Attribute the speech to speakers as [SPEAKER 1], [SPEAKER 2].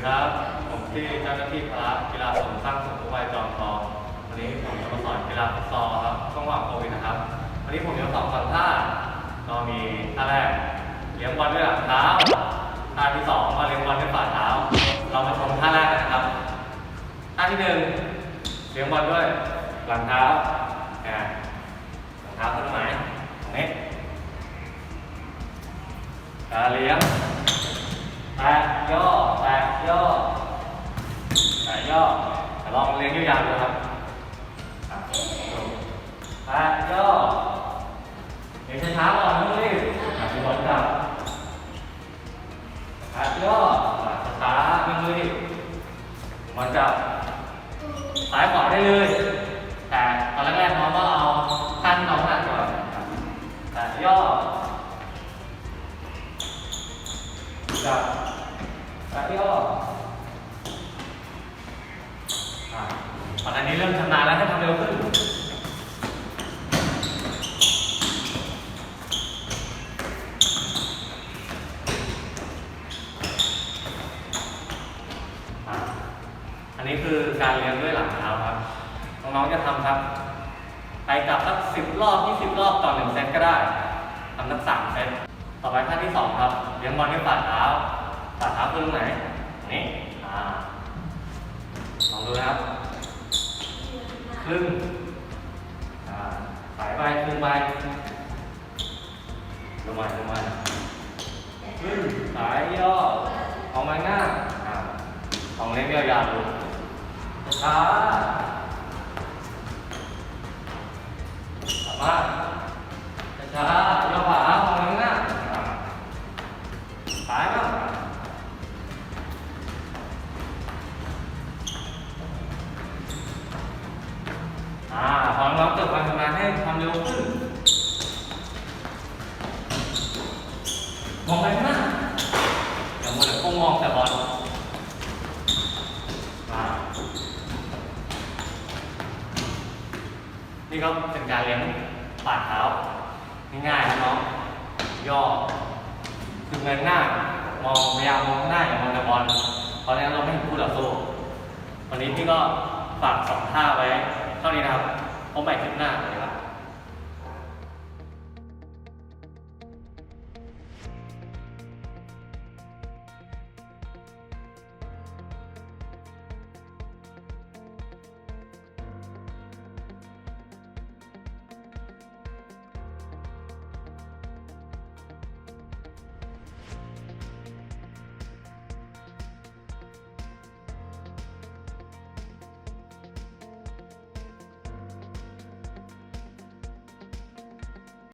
[SPEAKER 1] ดีครับ ผมที่เจ้าหน้าที่พละกีฬาสมสร้างสุขวัยจอมทองวันนี้ผมจะมาสอนกีฬาฟุตซอลครับช่วงว่างโควิดนะครับ วันนี้ผมจะสอนสอนท่าก็มีท่าแรกเลี้ยงบอลด้วยหลังเท้าท่าที่สองก็เลี้ยงบอลด้วยฝ่าเท้า เรามาชมท่าแรกกันนะครับท่าที่หนึ่งเลี้ยงบอลด้วยหลังเท้าอ่าหลังเท้าขึ้นไหนตรงนี้การเลี้ยงแตะย่อ ย่อแตะย่อลองเลี้ยงยาวๆดูครับอะแตะย่อเลี้ยงช้าๆก่อนไม่ต้องรีบอะดูบอลกลับแตะย่ออะช้าๆไม่ต้องรีบบอลกลับซ้ายขวาได้เลย แต่ตอนแรกๆน้องก็เอาขั้นน้องหนักก่อนแตะย่อจับ แตะย่ออะตอนนี้เริ่มชำนาญแล้วให้ทำเร็วขึ้น อะอันนี้คือการเลี้ยงด้วยหลังเท้าครับ น้องๆจะทำครับ ไปกลับสักสิบรอบยี่สิบรอบต่อหนึ่งเซตก็ได้ทำสักสามเซต ต่อไปท่าที่สองครับเลี้ยงบอลด้วยฝ่าเท้า ฝ่าเท้าคือตรงไหนนี่อ่าลองดูนะครับครึ่งอ่าสายไปครึ่งไปลงมาลงมาครึ่งสายย่อออกมาหน้าอ่าลองเล่นยาวๆดูช้าสามารถช้าย่อขวาออกมาข้างหน้าอ่าสายบ้าง พอน้องเกิดความชำนาญให้ความเร็วขึ้นมองไปข้างหน้าอย่ามัวแต่ก้มมองแต่บอลนี่ก็เป็นการเลี้ยงฝ่าเท้าง่ายๆนะน้องย่อคือเงยหน้ามองพยายามมองหน้าอย่ามองแต่บอลเพราะฉะนั้นเราไม่เห็นคู่ต่อสู้วันนี้พี่ก็ฝากสองท่าไว้เท่านี้นะครับ เอาใหม่ขึ้นหน้าเลยครับ